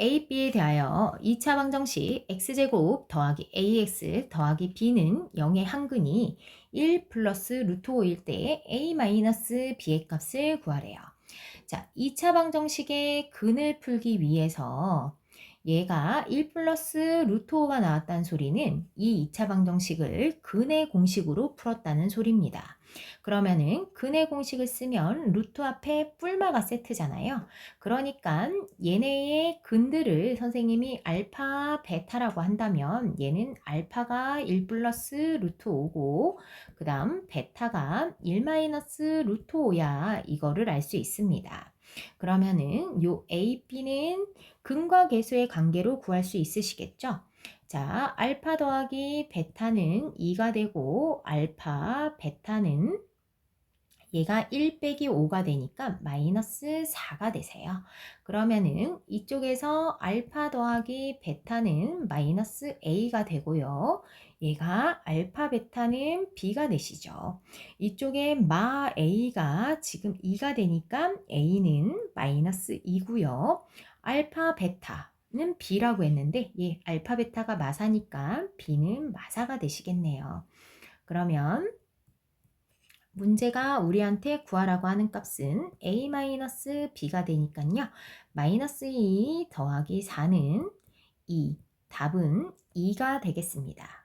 A, B에 대하여 2차 방정식 x제곱 더하기 ax 더하기 b는 0의 한근이 1 플러스 루트 5일 때 a 마이너스 b의 값을 구하래요. 자, 2차 방정식의 근을 풀기 위해서 얘가 1 플러스 루트 5가 나왔다는 소리는 이 2차 방정식을 근의 공식으로 풀었다는 소리입니다. 그러면은 근의 공식을 쓰면 루트 앞에 뿔마가 세트잖아요. 그러니까 얘네의 근들을 선생님이 알파, 베타라고 한다면 얘는 알파가 1 플러스 루트 5고 그 다음 베타가 1 마이너스 루트 5야 이거를 알 수 있습니다. 그러면은 요 A, B는 근과 계수의 관계로 구할 수 있으시겠죠? 자, 알파 더하기 베타는 2가 되고 알파, 베타는 얘가 1 빼기 5가 되니까 마이너스 4가 되세요. 그러면은 이쪽에서 알파 더하기 베타는 마이너스 A가 되고요. 얘가 알파 베타는 B가 되시죠. 이쪽에 마 A가 지금 2가 되니까 A는 마이너스 2고요. 알파 베타 는 B라고 했는데 예, 알파 베타가 마사니까 B는 마사가 되시겠네요. 그러면 문제가 우리한테 구하라고 하는 값은 a-b가 되니까요. 마이너스 2 더하기 4는 2. 답은 2가 되겠습니다.